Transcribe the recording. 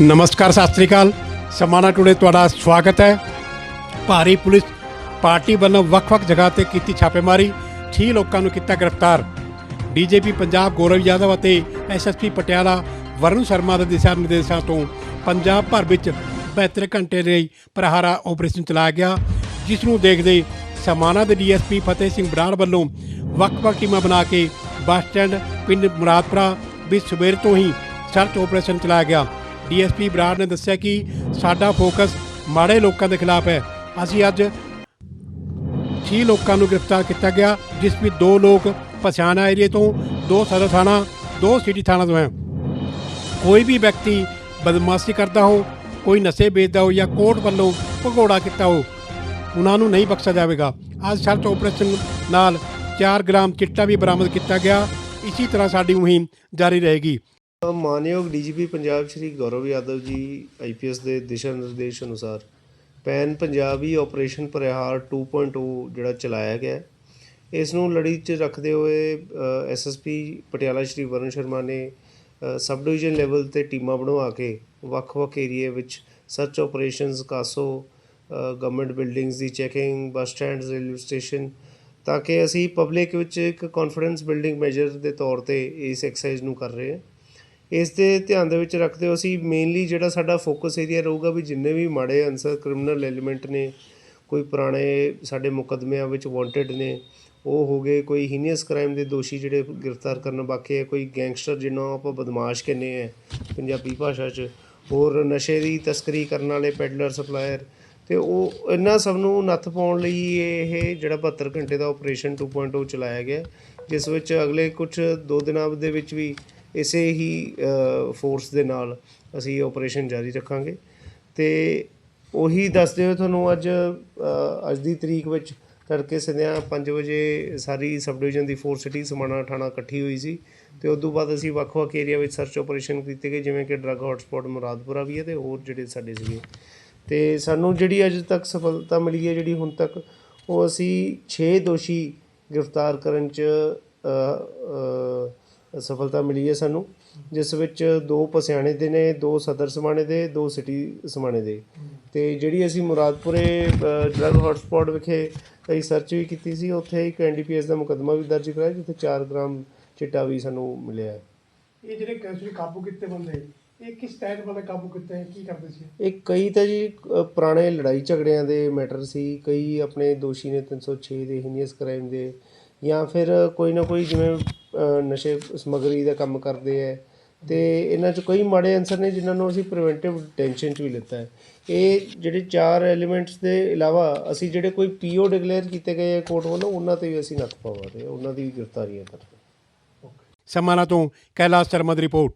ਨਮਸਕਾਰ, ਸਤਿ ਸ੍ਰੀ ਅਕਾਲ। ਸਮਾਣਾ ਟੁਡੇ ਤੁਹਾਡਾ ਸਵਾਗਤ ਹੈ। ਭਾਰੀ ਪੁਲਿਸ ਪਾਰਟੀ ਵੱਲੋਂ ਵੱਖ-ਵੱਖ ਜਗ੍ਹਾ ਤੇ ਕੀਤੀ ਛਾਪੇਮਾਰੀ 6 ਲੋਕਾਂ ਨੂੰ ਕੀਤਾ ਗ੍ਰਿਫਤਾਰ। ਡੀਜੀਪੀ ਪੰਜਾਬ ਗੌਰਵ ਯਾਦਵ ਅਤੇ ਐਸਐਸਪੀ ਪਟਿਆਲਾ ਵਰੁਣ ਸ਼ਰਮਾ ਦੇ ਦਿਸ਼ਾ ਨਿਰਦੇਸ਼ਾਂ ਤੋਂ ਪੰਜਾਬ ਭਰ ਵਿੱਚ 72 ਘੰਟੇ ਲਈ ਪ੍ਰਹਾਰਾ ਆਪਰੇਸ਼ਨ ਚਲਾਇਆ ਗਿਆ, ਜਿਸ ਨੂੰ ਦੇਖਦੇ ਸਮਾਣਾ ਦੇ ਡੀਐਸਪੀ ਫਤਿਹ ਸਿੰਘ ਬਰਾੜ ਵੱਲੋਂ ਵੱਖ-ਵੱਖ ਟੀਮਾਂ ਬਣਾ ਕੇ ਬੱਸ ਸਟੈਂਡ, ਪਿੰਡ ਮੁਰਾਦਪੁਰਾ ਵਿੱਚ ਸਵੇਰ ਤੋਂ ਹੀ ਸਰਚ ਆਪਰੇਸ਼ਨ ਚਲਾਇਆ ਗਿਆ। ਡੀਐਸਪੀ ਬਰਾੜ ਨੇ ਦੱਸਿਆ ਕਿ ਸਾਡਾ ਫੋਕਸ ਮਾੜੇ ਲੋਕਾਂ ਦੇ ਖਿਲਾਫ ਹੈ। ਅਸੀਂ ਅੱਜ 6 ਲੋਕਾਂ ਨੂੰ ਗ੍ਰਿਫਤਾਰ ਕੀਤਾ ਗਿਆ, ਜਿਸ ਵਿੱਚ ਦੋ ਲੋਕ ਪਛਾਣਾ ਏਰੀਏ ਤੋਂ, ਦੋ ਸਦਰ ਥਾਣਾ, ਦੋ ਸਿਟੀ ਥਾਣਾ ਤੋਂ ਹੈ। ਕੋਈ ਵੀ ਵਿਅਕਤੀ ਬਦਮਾਸ਼ੀ ਕਰਦਾ ਹੋ, ਕੋਈ ਨਸ਼ੇ ਵੇਚਦਾ ਹੋ ਜਾਂ ਕੋਰਟ ਵੱਲੋਂ ਭਗੌੜਾ ਕੀਤਾ ਹੋ, ਉਹਨਾਂ ਨੂੰ ਨਹੀਂ ਬਖਸ਼ਿਆ ਜਾਵੇਗਾ। ਅੱਜ ਸਰਚ ਆਪਰੇਸ਼ਨ ਨਾਲ 4 ਗ੍ਰਾਮ ਚਿੱਟਾ ਵੀ ਬਰਾਮਦ ਕੀਤਾ ਗਿਆ। ਇਸੇ ਤਰ੍ਹਾਂ ਸਾਡੀ ਮੁਹਿੰਮ ਜਾਰੀ ਰਹੇਗੀ। ਮਾਨਯੋਗ ਡੀਜੀਪੀ ਪੰਜਾਬ ਸ਼੍ਰੀ ਗੌਰਵ ਯਾਦਵ ਜੀ ਆਈਪੀਐਸ ਦੇ ਦਿਸ਼ਾ ਨਿਰਦੇਸ਼ ਅਨੁਸਾਰ ਪੈਨ ਪੰਜਾਬੀ ਆਪਰੇਸ਼ਨ ਪਰਿਹਾਰ 2.0 ਜਿਹੜਾ ਚਲਾਇਆ ਗਿਆ ਇਸ ਨੂੰ ਲੜੀ 'ਚ ਰੱਖਦੇ ਹੋਏ ਐਸਐਸਪੀ ਪਟਿਆਲਾ ਸ਼੍ਰੀ ਵਰੁਣ ਸ਼ਰਮਾ ਨੇ ਸਬ ਡਿਵੀਜ਼ਨ ਲੈਵਲ ਤੇ ਟੀਮਾਂ ਬਣਵਾ ਕੇ ਵੱਖ-ਵੱਖ ਏਰੀਏ ਵਿੱਚ search operations, CASO government buildings ਦੀ checking bus stands railway station ਤਾਂ ਕਿ ਅਸੀਂ ਪਬਲਿਕ ਵਿੱਚ ਇੱਕ ਕੌਨਫੀਡੈਂਸ ਬਿਲਡਿੰਗ ਮੈਜਰ ਦੇ ਤੌਰ ਤੇ ਇਸ ਐਕਸਰਸਾਈਜ਼ ਨੂੰ ਕਰ ਰਹੇ ਹਾਂ। ਇਸ ਦੇ ਧਿਆਨ ਦੇ ਵਿੱਚ ਰੱਖਦੇ ਹੋ ਅਸੀਂ ਮੇਨਲੀ ਜਿਹੜਾ ਸਾਡਾ ਫੋਕਸ ਏਰੀਆ ਰਹੂਗਾ ਵੀ ਜਿੰਨੇ ਵੀ ਮਾੜੇ ਅਨਸਰ ਕ੍ਰਿਮੀਨਲ ਐਲੀਮੈਂਟ ਨੇ, ਕੋਈ ਪੁਰਾਣੇ ਸਾਡੇ ਮੁਕੱਦਮਿਆਂ ਵਿੱਚ ਵਾਂਟਡ ਨੇ, ਉਹ ਹੋ ਗਏ ਕੋਈ ਹੀਨੀਅਸ ਕ੍ਰਾਈਮ ਦੇ ਦੋਸ਼ੀ ਜਿਹੜੇ ਗ੍ਰਿਫਤਾਰ ਕਰਨ ਬਾਕੀ ਹੈ, ਕੋਈ ਗੈਂਗਸਟਰ ਜਿਹਨਾਂ ਆਪਾਂ ਬਦਮਾਸ਼ ਕਹਿੰਦੇ ਆ ਪੰਜਾਬੀ ਭਾਸ਼ਾ 'ਚ, ਹੋਰ ਨਸ਼ੇ ਦੀ ਤਸਕਰੀ ਕਰਨ ਵਾਲੇ ਪੈਡਲਰ ਸਪਲਾਇਰ ਤੇ ਉਹ ਇਹਨਾਂ ਸਭ ਨੂੰ ਨੱਥ ਪਾਉਣ ਲਈ ਇਹ ਜਿਹੜਾ 72 ਘੰਟੇ ਦਾ ਆਪਰੇਸ਼ਨ 2.0 ਚਲਾਇਆ ਗਿਆ, ਜਿਸ ਵਿੱਚ ਅਗਲੇ ਕੁਝ ਦੋ ਦਿਨਾਂ ਦੇ ਵਿੱਚ ਵੀ ਇਸੇ ਹੀ ਫੋਰਸ ਦੇ ਨਾਲ ਅਸੀਂ ਆਪਰੇਸ਼ਨ ਜਾਰੀ ਰੱਖਾਂਗੇ। ਤੇ ਉਹੀ ਦੱਸਦੇ ਹੋਏ ਤੁਹਾਨੂੰ ਅੱਜ ਅੱਜ ਦੀ ਤਰੀਕ ਵਿੱਚ ਤੜਕੇ ਸੰਧਿਆ 5 ਵਜੇ ਸਾਰੀ ਸਬ ਡਿਵੀਜ਼ਨ ਦੀ ਫੋਰ ਸਿਟੀ ਸਮਾਣਾ, ਥਾਣਾ ਇਕੱਠੀ ਹੋਈ ਸੀ। ਤੇ ਉਸ ਤੋਂ ਬਾਅਦ ਅਸੀਂ ਵੱਖ-ਵੱਖ ਏਰੀਆ ਵਿੱਚ ਸਰਚ ਆਪਰੇਸ਼ਨ ਕੀਤੇ ਗਏ, ਜਿਵੇਂ ਕਿ ਡਰੱਗ ਹੌਟਸਪੌਟ ਮੁਰਾਦਪੁਰਾ ਵੀ ਹੈ ਤੇ ਹੋਰ ਜਿਹੜੇ ਸਾਡੇ ਸੀਗੇ। ਤੇ ਸਾਨੂੰ ਜਿਹੜੀ ਅੱਜ ਤੱਕ ਸਫਲਤਾ ਮਿਲੀ ਹੈ, ਜਿਹੜੀ ਹੁਣ ਤੱਕ, ਉਹ ਅਸੀਂ 6 ਦੋਸ਼ੀ ਗ੍ਰਿਫਤਾਰ ਕਰਨ ਚ ਸਫਲਤਾ ਮਿਲੀ ਹੈ ਸਾਨੂੰ ਜਿਸ ਵਿੱਚ ਦੋ ਪਸਿਆਣੇ ਦੇ ਨੇ ਦੋ ਸਦਰ ਸਮਾਣੇ ਦੇ ਦੋ ਸਿਟੀ ਸਮਾਣੇ ਦੇ। ਤੇ ਜਿਹੜੀ ਅਸੀਂ ਮੁਰਾਦਪੁਰੇ ਡਰੱਗ ਹੌਟਸਪੌਟ ਵਿਖੇ ਕਈ ਸਰਚ ਵੀ ਕੀਤੀ ਸੀ ਉੱਥੇ ਇੱਕ ਐਨਡੀਪੀਐਸ ਦਾ ਮੁਕੱਦਮਾ ਵੀ ਦਰਜ ਕਰਾਇਆ ਜਿੱਥੇ 4 ਗ੍ਰਾਮ ਚਿੱਟਾ ਵੀ ਸਾਨੂੰ ਮਿਲਿਆ ਇਹ ਜਿਹੜੇ ਕੈਸਰੀ ਕਾਬੂ ਕੀਤੇ ਬੰਦੇ ਇਹ ਕਿਸ ਤਹਿਤ ਬੰਦੇ ਕਾਬੂ ਕੀਤੇ ਹੈ? ਕੀ ਕਰਦੇ ਸੀ? ਇਹ ਕਈ ਤਾਂ ਜੀ ਅ, ਪੁਰਾਣੇ ਲੜਾਈ ਝਗੜਿਆਂ ਦੇ ਮੈਟਰ ਸੀ ਕਈ ਆਪਣੇ ਦੋਸ਼ੀ ਨੇ 306 ਦੇ ਹੀਨੀਅਸ ਕ੍ਰਾਈਮ ਦੇ ਜਾਂ ਫਿਰ ਕੋਈ ਨਾ ਕੋਈ ਜਿਵੇਂ ਨਸ਼ੇ ਸਮਗਰੀ ਦਾ ਕੰਮ ਕਰਦੇ ਹੈ ਤੇ ਇਹਨਾਂ 'ਚ ਕਈ ਮਾੜੇ ਅਨਸਰ ਨੇ ਜਿਨ੍ਹਾਂ ਨੂੰ ਅਸੀਂ ਪ੍ਰੀਵੈਂਟਿਵ ਡਿਟੈਂਸ਼ਨ 'ਚ ਵੀ ਲਿੱਤਾ ਹੈ ਇਹ ਜਿਹੜੇ ਚਾਰ ਐਲੀਮੈਂਟਸ ਦੇ ਇਲਾਵਾ ਅਸੀਂ ਜਿਹੜੇ ਕੋਈ ਪੀਓ ਡਿਕਲੇਅਰ ਕੀਤੇ ਗਏ ਕੋਰਟ ਵੱਲੋਂ, ਉਹਨਾਂ ਤੇ ਵੀ ਅਸੀਂ ਨੱਥ ਪਵਾ ਰਹੇ ਉਹਨਾਂ ਦੀ ਵੀ ਗ੍ਰਿਫਤਾਰੀਆਂ ਕਰ ਰਹੇ ਹਾਂ ਤੋਂ ਕੈਲਾਸ਼ ਸ਼ਰਮਾ ਦੀ ਰਿਪੋਰਟ।